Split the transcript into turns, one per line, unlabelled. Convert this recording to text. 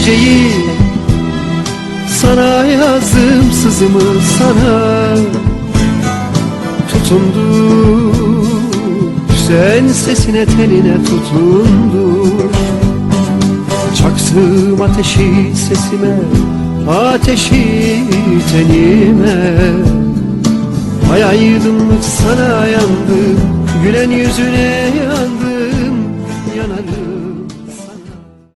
Geceyi sana yazdım sızımı sana Tutundu. Sen sesine teline tutundu. Çaksım ateşi sesime Ateşi tenime. Ay aydınlık sana yandım Gülen yüzüne yandım